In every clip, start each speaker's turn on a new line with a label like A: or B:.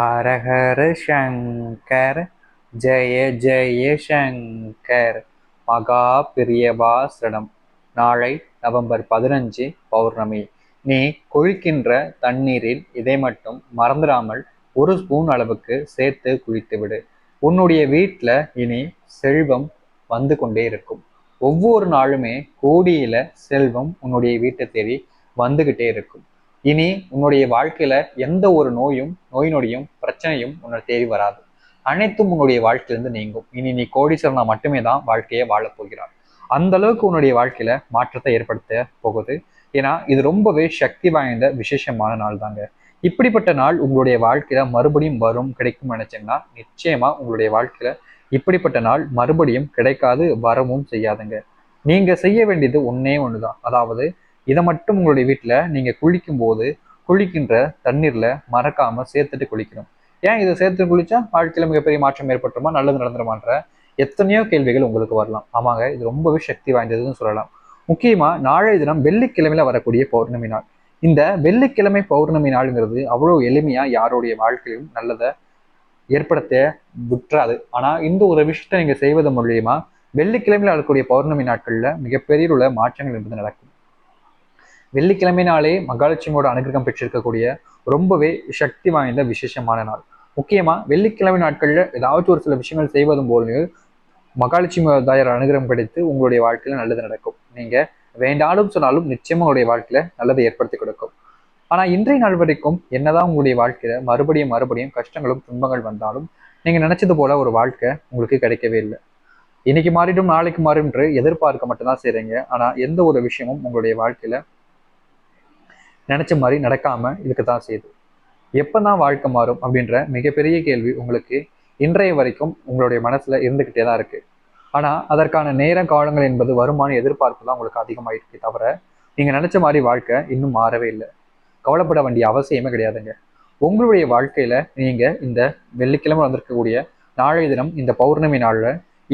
A: ஹரஹர சங்கர் ஜெய ஜெய சங்கர் மகா பிரியவாசனம். நாளை நவம்பர் பதினஞ்சு பௌர்ணமி. நீ குளிக்கின்ற தண்ணீரில் இதை மட்டும் மறந்துடாமல் ஒரு ஸ்பூன் அளவுக்கு சேர்த்து குளித்துவிடு. உன்னுடைய வீட்டில் இனி செல்வம் வந்து கொண்டே இருக்கும். ஒவ்வொரு நாளுமே கோடியில செல்வம் உன்னுடைய வீட்டை தேடி வந்துகிட்டே இருக்கும். இனி உன்னுடைய வாழ்க்கையில எந்த ஒரு நோயும் நோய் நொடியும் பிரச்சனையும் உன்னை தேடி வராது. அனைத்தும் உன்னுடைய வாழ்க்கையிலிருந்து நீங்கும். இனி நீ கோடீஸ்வரனா மட்டுமே தான் வாழ்க்கையை வாழப் போகிறார் அந்த அளவுக்கு உன்னுடைய வாழ்க்கையில மாற்றத்தை ஏற்படுத்த போகுது. ஏன்னா இது ரொம்பவே சக்தி வாய்ந்த விசேஷமான நாள் தாங்க. இப்படிப்பட்ட நாள் உங்களுடைய வாழ்க்கையில மறுபடியும் வரும் கிடைக்கும் நினைச்சீங்கன்னா நிச்சயமா உங்களுடைய வாழ்க்கையில இப்படிப்பட்ட நாள் மறுபடியும் கிடைக்காது வரவும் செய்யாதுங்க. நீங்க செய்ய வேண்டியது ஒன்னே ஒண்ணுதான். அதாவது இதை மட்டும் உங்களுடைய வீட்டில் நீங்கள் குளிக்கும் போது குளிக்கின்ற தண்ணீரில் மறக்காமல் சேர்த்துட்டு குளிக்கணும். ஏன் இதை சேர்த்து குளிச்சா? வாழ்க்கையில் மிகப்பெரிய மாற்றம் ஏற்பட்டுமா நல்லது நடந்துருமான்ற எத்தனையோ கேள்விகள் உங்களுக்கு வரலாம். ஆமாங்க இது ரொம்பவே சக்தி வாய்ந்ததுன்னு சொல்லலாம். முக்கியமாக நாளைய தினம் வெள்ளிக்கிழமையில வரக்கூடிய பௌர்ணமி நாள். இந்த வெள்ளிக்கிழமை பௌர்ணமி நாளுங்கிறது அவ்வளோ எளிமையாக யாருடைய வாழ்க்கையிலும் நல்லதை ஏற்படுத்த விட்டுறாது. ஆனால் இந்த ஒரு விஷயத்தை நீங்கள் செய்வது மூலியமாக வெள்ளிக்கிழமையில் நடக்கக்கூடிய பௌர்ணமி நாட்களில் மிகப்பெரிய உள்ள மாற்றங்கள் என்பது நடக்கும். வெள்ளிக்கிழமை நாளே மகாலட்சுமியோட அனுகிரகம் பெற்றிருக்கக்கூடிய ரொம்பவே சக்தி வாய்ந்த விசேஷமான நாள். முக்கியமா வெள்ளிக்கிழமை நாட்கள்ல ஏதாவது ஒரு சில விஷயங்கள் செய்வதும் போல மகாலட்சுமி தாயார் அனுகிரகம் கிடைத்து உங்களுடைய வாழ்க்கையில நல்லது நடக்கும். நீங்க வேண்டாலும் சொன்னாலும் நிச்சயமா உங்களுடைய வாழ்க்கையில நல்லதை ஏற்படுத்தி கொடுக்கும். ஆனா இன்றைய நாள் வரைக்கும் என்னதான் உங்களுடைய வாழ்க்கையில மறுபடியும் மறுபடியும் கஷ்டங்களும் துன்பங்கள் வந்தாலும் நீங்க நினைச்சது போல ஒரு வாழ்க்கை உங்களுக்கு கிடைக்கவே இல்லை. இன்னைக்கு மாறிடும் நாளைக்கு மாறும் என்று எதிர்பார்க்க மட்டும்தான் செய்றீங்க. ஆனா எந்த ஒரு விஷயமும் உங்களுடைய வாழ்க்கையில நினைச்ச மாதிரி நடக்காம இதுக்கு தான் செய்யுது எப்பதான் வாழ்க்கை மாறும் அப்படின்ற மிகப்பெரிய கேள்வி உங்களுக்கு இன்றைய வரைக்கும் உங்களுடைய மனசுல இருந்துகிட்டே தான் இருக்கு. ஆனா அதற்கான நேர காலங்கள் என்பது வருமான எதிர்பார்ப்பு தான் உங்களுக்கு அதிகமாயிருக்கு தவிர நீங்க நினைச்ச மாதிரி வாழ்க்கை இன்னும் மாறவே இல்லை. கவலைப்பட வேண்டிய அவசியமே கிடையாதுங்க. உங்களுடைய வாழ்க்கையில நீங்க இந்த வெள்ளிக்கிழமை வந்திருக்கக்கூடிய நாளைய தினம் இந்த பௌர்ணமி நாள்ல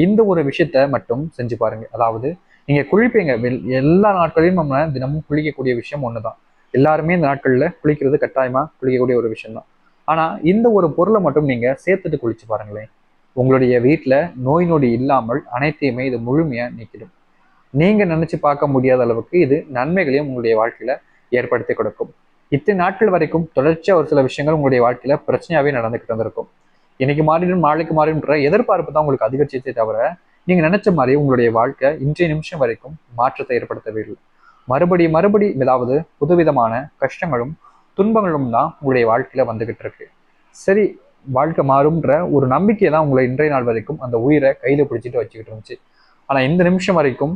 A: இந்த ஒரு விஷயத்த மட்டும் செஞ்சு பாருங்க. அதாவது நீங்க குளிப்பீங்க. வெள் எல்லா நாட்களையும் நம்ம தினமும் குளிக்கக்கூடிய விஷயம் ஒண்ணுதான். எல்லாருமே இந்த நாட்களில் குளிக்கிறது கட்டாயமா குளிக்கக்கூடிய ஒரு விஷயம்தான். ஆனா இந்த ஒரு பொருளை மட்டும் நீங்க சேர்த்துட்டு குளிச்சு பாருங்களேன். உங்களுடைய வீட்டில் நோய் நொடி இல்லாமல் அனைத்தையுமே இது முழுமையா நீக்கிடும். நீங்க நினைச்சு பார்க்க முடியாத அளவுக்கு இது நன்மைகளையும் உங்களுடைய வாழ்க்கையில ஏற்படுத்தி கொடுக்கும். இத்தனை நாட்கள் வரைக்கும் தொடர்ச்சியா ஒரு சில விஷயங்கள் உங்களுடைய வாழ்க்கையில பிரச்சனையாவே நடந்துகிட்டு வந்திருக்கும். இன்னைக்கு மாறிடும் நாளைக்கு மாறிடும்ன்ற எதிர்பார்ப்பு தான் உங்களுக்கு அதிகரிச்சதே தவிர நீங்க நினைச்ச மாதிரி உங்களுடைய வாழ்க்கை இன்றைய நிமிஷம் வரைக்கும் மாற்றத்தை ஏற்படுத்தவே இல்லை. மறுபடி மறுபடி ஏதாவது புதுவிதமான கஷ்டங்களும் துன்பங்களும் தான் உங்களுடைய வாழ்க்கையில வந்துகிட்டு இருக்கு. சரி வாழ்க்கை மாறும்ன்ற ஒரு நம்பிக்கை தான் உங்களை இன்றைய நாள் வரைக்கும் அந்த உயிரை கையில பிடிச்சிட்டு வச்சுக்கிட்டு இருந்துச்சு. ஆனா இந்த நிமிஷம் வரைக்கும்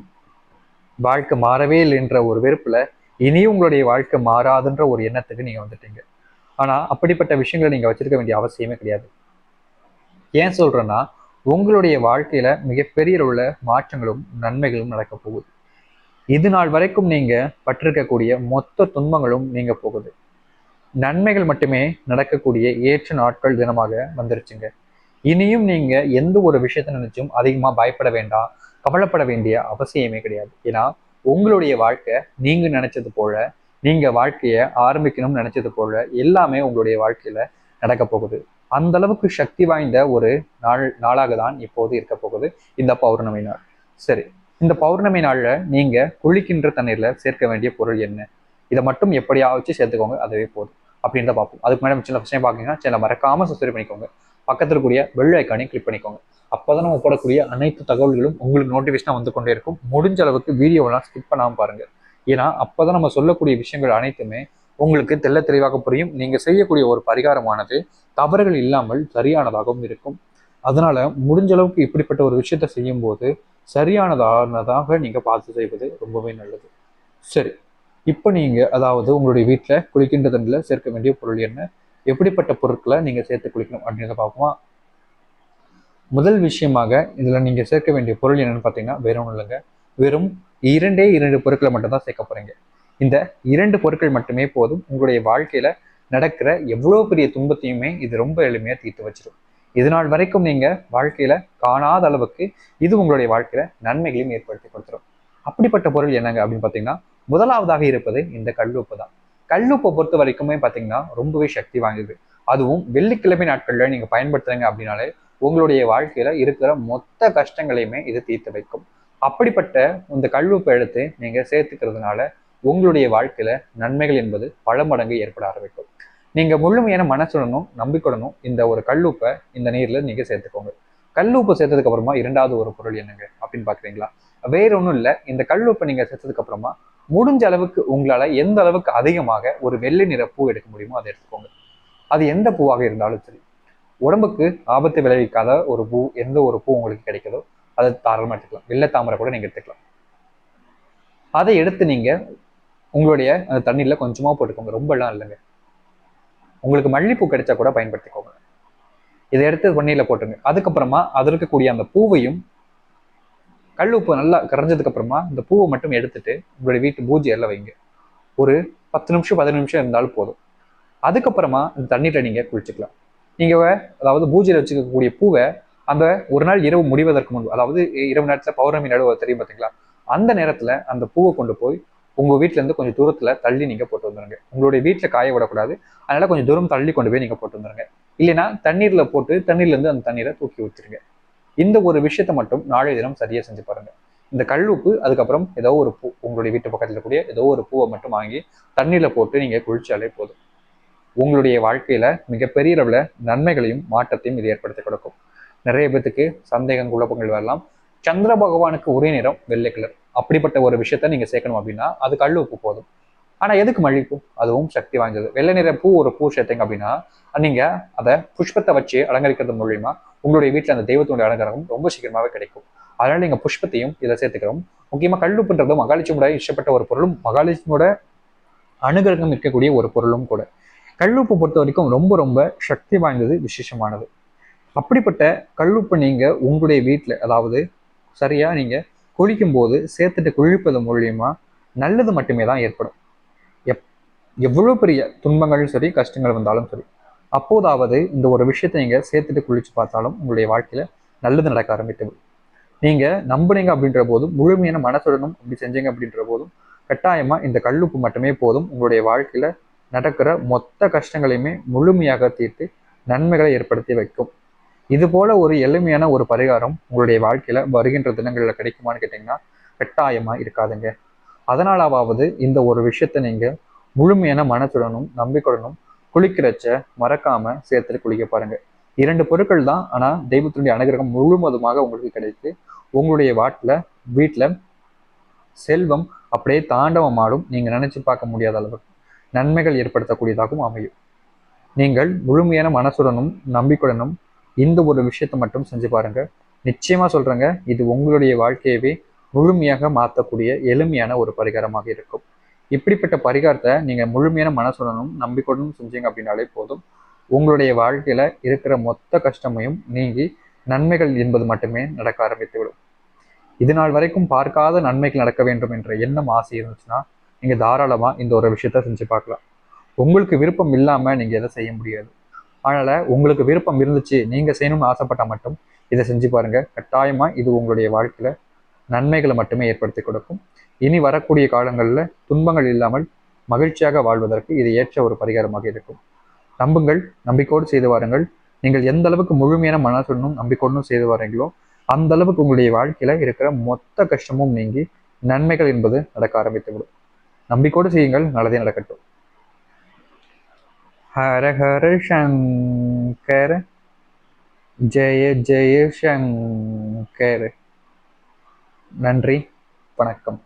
A: வாழ்க்கை மாறவே இல்லைன்ற ஒரு வெறுப்புல இனியும் உங்களுடைய வாழ்க்கை மாறாதுன்ற ஒரு எண்ணத்துக்கு நீங்க வந்துட்டீங்க. ஆனா அப்படிப்பட்ட விஷயங்களை நீங்க வச்சிருக்க வேண்டிய அவசியமே கிடையாது. ஏன் சொல்றேன்னா உங்களுடைய வாழ்க்கையில மிகப்பெரிய உள்ள மாற்றங்களும் நன்மைகளும் நடக்க போகுது. இது நாள் வரைக்கும் நீங்க பற்றிருக்கக்கூடிய மொத்த துன்பங்களும் நீங்க போகுது. நன்மைகள் மட்டுமே நடக்கக்கூடிய ஏற்ற நாட்கள் தினமாக வந்துருச்சுங்க. இனியும் நீங்க எந்த ஒரு விஷயத்த நினைச்சும் அதிகமா பயப்பட வேண்டாம் கவலைப்பட வேண்டிய அவசியமே கிடையாது. ஏன்னா உங்களுடைய வாழ்க்கை நீங்க நினைச்சது போல நீங்க வாழ்க்கையை ஆரம்பிக்கணும்னு நினைச்சது போல எல்லாமே உங்களுடைய வாழ்க்கையில நடக்க போகுது. அந்த அளவுக்கு சக்தி வாய்ந்த ஒரு நாள் நாளாக தான் இப்போது இருக்க போகுது இந்த பௌர்ணமி நாள். சரி. இந்த பௌர்ணமி நாளில் நீங்கள் குளிக்கின்ற தண்ணீரில் சேர்க்க வேண்டிய பொருள் என்ன? இதை மட்டும் எப்படியாவது சேர்த்துக்கோங்க அதுவே போதும். அப்படின்றத பார்ப்போம். அதுக்கு மேடம் சின்ன விஷயம் பார்க்கீங்கன்னா சேனலை மறக்காமல் சப்ஸ்கிரைப் பண்ணிக்கோங்க. பக்கத்தில் கூடிய பெல் ஐக்கானையும் கிளிக் பண்ணிக்கோங்க. அப்போ தான் நம்ம போடக்கூடிய அனைத்து தகவல்களும் உங்களுக்கு நோட்டிஃபிகேஷனாக வந்து கொண்டே இருக்கும். முடிஞ்ச அளவுக்கு வீடியோவெல்லாம் ஸ்கிப் பண்ணாமல் பாருங்கள் ஏன்னா அப்போதான் நம்ம சொல்லக்கூடிய விஷயங்கள் அனைத்துமே உங்களுக்கு தெள்ள தெளிவாக புரியும். நீங்கள் செய்யக்கூடிய ஒரு பரிகாரமானது தவறுகள் இல்லாமல் சரியானதாகவும் இருக்கும். அதனால் முடிஞ்ச அளவுக்கு இப்படிப்பட்ட ஒரு விஷயத்த செய்யும் போது சரியானதானதாக நீங்க பார்த்து செய்வது ரொம்பவே நல்லது. சரி இப்போ நீங்க அதாவது உங்களுடைய வீட்டில் குளிக்கின்ற தண்ணில் சேர்க்க வேண்டிய பொருள் என்ன? எப்படிப்பட்ட பொருட்களை நீங்க சேர்த்து குளிக்கணும் அப்படின்றத பார்ப்போமா? முதல் விஷயமாக இதுல நீங்க சேர்க்க வேண்டிய பொருள் என்னன்னு பார்த்தீங்கன்னா வெறும் இல்லைங்க. வெறும் இரண்டே இரண்டு பொருட்களை மட்டும் தான் சேர்க்க போறீங்க. இந்த இரண்டு பொருட்கள் மட்டுமே போதும் உங்களுடைய வாழ்க்கையில நடக்கிற எவ்வளவு பெரிய துன்பத்தையுமே இது ரொம்ப எளிமையா தீர்த்து வச்சிடும் இது நாள் வரைக்கும் நீங்க வாழ்க்கையில காணாத அளவுக்கு இது உங்களுடைய வாழ்க்கையில நன்மைகளையும் ஏற்படுத்தி கொடுத்துரும். அப்படிப்பட்ட பொருள் என்னங்க அப்படின்னு பார்த்தீங்கன்னா முதலாவதாக இருப்பது இந்த கல்லுப்பு தான். கல்லுப்பை பொறுத்த வரைக்குமே பார்த்தீங்கன்னா ரொம்பவே சக்தி வாங்குது அதுவும் வெள்ளிக்கிழமை நாட்கள்ல நீங்க பயன்படுத்துறீங்க அப்படின்னாலே உங்களுடைய வாழ்க்கையில இருக்கிற மொத்த கஷ்டங்களையுமே இது தீர்த்து வைக்கும். அப்படிப்பட்ட இந்த கல்லுப்பை எடுத்து நீங்க சேர்த்துக்கிறதுனால உங்களுடைய வாழ்க்கையில நன்மைகள் என்பது பல மடங்கு ஏற்பட ஆரம்பிக்கும். நீங்க முழுமையான மனசுடனும் நம்பிக்கையுடனும் இந்த ஒரு கல்லுப்பை இந்த நீர்ல நீங்க சேர்த்துக்கோங்க. கல்லுப்பு சேர்த்ததுக்கு அப்புறமா இரண்டாவது ஒரு பொருள் என்னங்க அப்படின்னு பாக்குறீங்களா? வேற ஒன்றும் இல்லை. இந்த கல்லுப்பை நீங்க சேர்த்ததுக்கு அப்புறமா முடிஞ்ச அளவுக்கு உங்களால எந்த அளவுக்கு அதிகமாக ஒரு வெள்ளை நிற பூ எடுக்க முடியுமோ அதை எடுத்துக்கோங்க. அது எந்த பூவாக இருந்தாலும் சரி. உடம்புக்கு ஆபத்து விளைவிக்காத ஒரு பூ எந்த ஒரு பூ உங்களுக்கு கிடைக்குதோ அதை தாராளமாக எடுத்துக்கலாம். வெள்ளை தாமரை கூட நீங்கள் எடுத்துக்கலாம். அதை எடுத்து நீங்கள் உங்களுடைய அந்த தண்ணீர்ல கொஞ்சமாக போட்டுக்கோங்க. ரொம்பலாம் இல்லைங்க. உங்களுக்கு மல்லிப்பூ கிடைச்சா கூட பயன்படுத்திக்கோங்க. இதை எடுத்து தண்ணீரில் போட்டுருங்க. அதுக்கப்புறமா அது இருக்கக்கூடிய அந்த பூவையும் கல் உப்பு நல்லா கரைஞ்சதுக்கு அப்புறமா இந்த பூவை மட்டும் எடுத்துட்டு உங்களுடைய வீட்டு பூஜை எல்லாம் வைங்க. ஒரு பத்து நிமிஷம் பதினஞ்சு நிமிஷம் இருந்தாலும் போதும். அதுக்கப்புறமா இந்த தண்ணீரில் நீங்கள் குளிச்சுக்கலாம். நீங்கள் அதாவது பூஜையில் வச்சுக்கக்கூடிய பூவை அந்த ஒரு நாள் இரவு முடிவதற்கு முன்பு அதாவது இரவு நேரத்தில் பௌர்ணமி நடுவு தெரியும் பார்த்தீங்களா அந்த நேரத்தில் அந்த பூவை கொண்டு போய் உங்கள் வீட்டிலேருந்து கொஞ்சம் தூரத்தில் தள்ளி நீங்கள் போட்டு வந்துடுங்க உங்களுடைய வீட்டில் காய விடக்கூடாது. அதனால கொஞ்சம் தூரம் தள்ளி கொண்டு போய் நீங்கள் போட்டு வந்துருங்க. இல்லைன்னா தண்ணீரில் போட்டு தண்ணீர்லேருந்து அந்த தண்ணீரை தூக்கி வச்சிருங்க இந்த ஒரு விஷயத்தை மட்டும் நாளைய தினம் சரியாக செஞ்சு பாருங்க. இந்த கல் உப்பு அதுக்கப்புறம் ஏதோ ஒரு பூ உங்களுடைய வீட்டு பக்கத்தில் கூடிய ஏதோ ஒரு பூவை மட்டும் வாங்கி தண்ணீரில் போட்டு நீங்கள் குளிச்சாலே போதும். உங்களுடைய வாழ்க்கையில மிகப்பெரிய அளவில் நன்மைகளையும் மாற்றத்தையும் இது ஏற்படுத்தி கொடுக்கும். நிறைய பேத்துக்கு சந்தேகம் குழப்பங்கள் வரலாம். சந்திர பகவானுக்கு ஒரே நிறம் வெள்ளை கலர் அப்படிப்பட்ட ஒரு விஷயத்த நீங்க சேர்க்கணும் அப்படின்னா அது கல் உப்பு போதும். ஆனா எதுக்கு மல்லிகைப்பூ அதுவும் சக்தி வாய்ந்தது. வெள்ளை நிற பூ ஒரு பூ சேர்த்தீங்க அப்படின்னா நீங்க அதை புஷ்பத்தை வச்சு அலங்கரிக்கிறது மூலியமா உங்களுடைய வீட்டில் அந்த தெய்வத்தினுடைய அலங்காரம் ரொம்ப சீக்கிரமாவே கிடைக்கும். அதனால நீங்க புஷ்பத்தையும் இதை சேர்த்துக்கிறோம் முக்கியமா கல்லுப்புன்றது மகாலட்சுமியோட இஷ்டப்பட்ட ஒரு பொருளும் மகாலட்சுமியோட அனுகிரகம் இருக்கக்கூடிய ஒரு பொருளும் கூட. கல்லுப்பு பொறுத்த வரைக்கும் ரொம்ப ரொம்ப சக்தி வாய்ந்தது விசேஷமானது. அப்படிப்பட்ட கல்லுப்பை நீங்க உங்களுடைய வீட்டில் அதாவது சரியா நீங்க குளிக்கும் போது சேர்த்துட்டு குளிப்பது மூலியமா நல்லது மட்டுமே தான் ஏற்படும். எப் எவ்வளோ பெரிய துன்பங்களும் சரி கஷ்டங்கள் வந்தாலும் சரி அப்போதாவது இந்த ஒரு விஷயத்தை நீங்கள் சேர்த்துட்டு குளிச்சு பார்த்தாலும் உங்களுடைய வாழ்க்கையில் நல்லது நடக்க ஆரம்பித்தது நீங்கள் நம்புனீங்க அப்படின்ற போதும் முழுமையான மனசுடனும் அப்படி செஞ்சீங்க அப்படின்ற போதும் கட்டாயமாக இந்த கல்லுப்பு மட்டுமே போதும் உங்களுடைய வாழ்க்கையில் நடக்கிற மொத்த கஷ்டங்களையுமே முழுமையாக தீர்த்து நன்மைகளை ஏற்படுத்தி வைக்கும். இது போல ஒரு எளிமையான ஒரு பரிகாரம் உங்களுடைய வாழ்க்கையில வருகின்ற தினங்களில் கிடைக்குமான்னு கேட்டீங்கன்னா கட்டாயமா இருக்காதுங்க. அதனாலாவது இந்த ஒரு விஷயத்த நீங்க முழுமையான மனத்துடனும் நம்பிக்கையுடனும் குளிக்கிறச்ச மறக்காம சேர்த்துட்டு குளிக்க பாருங்க. இரண்டு பொருட்கள் தான் ஆனா தெய்வத்தினுடைய அனுகிரகம் முழுவதுமாக உங்களுக்கு கிடைத்து உங்களுடைய வாட்டில் வீட்டில் செல்வம் அப்படியே தாண்டவமாடும் நீங்க நினைச்சு பார்க்க முடியாத அளவுக்கு நன்மைகள் ஏற்படுத்தக்கூடியதாகவும் அமையும். நீங்கள் முழுமையான மனசுடனும் நம்பிக்கையுடனும் இந்த ஒரு விஷயத்தை மட்டும் செஞ்சு பாருங்க. நிச்சயமா சொல்றேங்க இது உங்களுடைய வாழ்க்கையவே முழுமையாக மாற்றக்கூடிய எளிமையான ஒரு பரிகாரமாக இருக்கும். இப்படிப்பட்ட பரிகாரத்தை நீங்க முழுமையான மனசுடனும் நம்பிக்கையுடனும் செஞ்சீங்க அப்படின்னாலே போதும். உங்களுடைய வாழ்க்கையில இருக்கிற மொத்த கஷ்டமையும் நீங்கி நன்மைகள் என்பது மட்டுமே நடக்க ஆரம்பித்துவிடும். இது நாள் வரைக்கும் பார்க்காத நன்மைகள் நடக்க வேண்டும் என்ற எண்ணம் ஆசை இருந்துச்சுன்னா நீங்க தாராளமா இந்த ஒரு விஷயத்த செஞ்சு பார்க்கலாம். உங்களுக்கு விருப்பம் இல்லாம நீங்க எதை செய்ய முடியாது. அதனால் உங்களுக்கு விருப்பம் இருந்துச்சு நீங்கள் செய்யணும்னு ஆசைப்பட்டால் மட்டும் இதை செஞ்சு பாருங்கள் கட்டாயமாக இது உங்களுடைய வாழ்க்கையில் நன்மைகளை மட்டுமே ஏற்படுத்தி கொடுக்கும். இனி வரக்கூடிய காலங்களில் துன்பங்கள் இல்லாமல் மகிழ்ச்சியாக வாழ்வதற்கு இது ஏற்ற ஒரு பரிகாரமாக இருக்கும். நம்புங்கள் நம்பிக்கையோடு செய்து வாருங்கள். நீங்கள் எந்த அளவுக்கு முழுமையான மனசுடனும் நம்பிக்கொண்டும் செய்து வரீங்களோ அந்த அளவுக்கு உங்களுடைய வாழ்க்கையில இருக்கிற மொத்த கஷ்டமும் நீங்கி நன்மைகள் என்பது நடக்க ஆரம்பித்துவிடும். நம்பிக்கோடு நம்பிக்கையோடு செய்யுங்கள் நல்லதே நடக்கட்டும். ஹர ஹர சங்கர ஜெய ஜெய சங்கர நன்றி வணக்கம்।